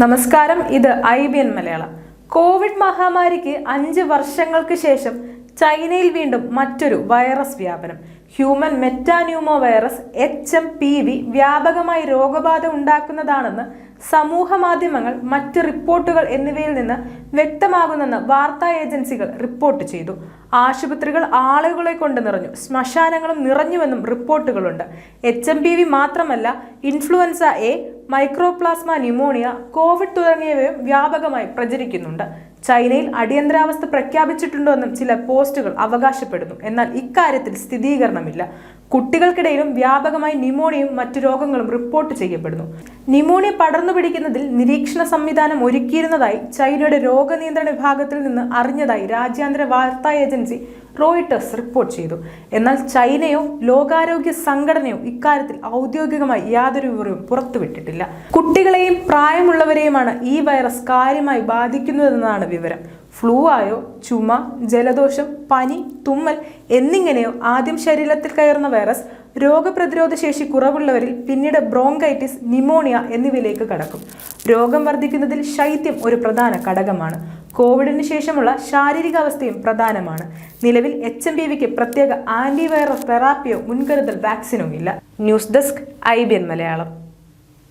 നമസ്കാരം ഇത് I B N Malayalam. Covid മഹാമാരിക്ക് അഞ്ച് വർഷങ്ങൾക്ക് ശേഷം ചൈനയിൽ വീണ്ടും മറ്റൊരു വൈറസ് വ്യാപനം. Human metapneumovirus H M P V വ്യാപകമായി രോഗബാധ ഉണ്ടാക്കുന്നതാണെന്ന് സമൂഹ മാധ്യമങ്ങൾ മറ്റ് റിപ്പോർട്ടുകൾ എന്നിവയിൽ നിന്ന് വ്യക്തമാകുന്നെന്ന് വാർത്താ ഏജൻസികൾ റിപ്പോർട്ട് ചെയ്തു. ആശുപത്രികൾ ആളുകളെ കൊണ്ട് നിറഞ്ഞു ശ്മശാനങ്ങളും നിറഞ്ഞുവെന്നും റിപ്പോർട്ടുകളുണ്ട്. എച്ച് എം പി വി മാത്രമല്ല influenza A mycoplasma pneumonia Covid തുടങ്ങിയവയും വ്യാപകമായി പ്രചരിക്കുന്നുണ്ട്. ചൈനയിൽ അടിയന്തരാവസ്ഥ പ്രഖ്യാപിച്ചിട്ടുണ്ടോ എന്നും ചില പോസ്റ്റുകൾ അവകാശപ്പെടുന്നു. എന്നാൽ ഇക്കാര്യത്തിൽ സ്ഥിരീകരണമില്ല. കുട്ടികൾക്കിടയിലും വ്യാപകമായി ന്യൂമോണിയയും മറ്റു രോഗങ്ങളും റിപ്പോർട്ട് ചെയ്യപ്പെടുന്നു. നിമോണിയ പടർന്നു പിടിക്കുന്നതിൽ നിരീക്ഷണ സംവിധാനം ഒരുക്കിയിരുന്നതായി ചൈനയുടെ രോഗനിയന്ത്രണ വിഭാഗത്തിൽ നിന്ന് അറിഞ്ഞതായി രാജ്യാന്തര വാർത്താ ഏജൻസി റോയിട്ടേഴ്സ് റിപ്പോർട്ട് ചെയ്തു. എന്നാൽ ചൈനയോ ലോകാരോഗ്യ സംഘടനയോ ഇക്കാര്യത്തിൽ ഔദ്യോഗികമായി യാതൊരു വിവരവും പുറത്തുവിട്ടിട്ടില്ല. കുട്ടികളെയും പ്രായമുള്ളവരെയുമാണ് ഈ വൈറസ് കാര്യമായി ബാധിക്കുന്നതെന്നാണ് വിവരം. ഫ്ലൂ ആയോ ചുമ ജലദോഷം പനി തുമ്മൽ എന്നിങ്ങനെയോ ആദ്യം ശരീരത്തിൽ കയറുന്ന വൈറസ് രോഗപ്രതിരോധ ശേഷി കുറവുള്ളവരിൽ പിന്നീട് ബ്രോങ്കൈറ്റിസ് നിമോണിയ എന്നിവയിലേക്ക് കടക്കും. രോഗം വർദ്ധിക്കുന്നതിൽ ശൈത്യം ഒരു പ്രധാന ഘടകമാണ്. കോവിഡിന് ശേഷമുള്ള ശാരീരികാവസ്ഥയും പ്രധാനമാണ്. നിലവിൽ എച്ച് എം ബി വിക്ക് പ്രത്യേക ആന്റിവൈറസ് തെറാപ്പിയോ മുൻകരുതൽ വാക്സിനോ ഇല്ല. News desk I B N Malayalam.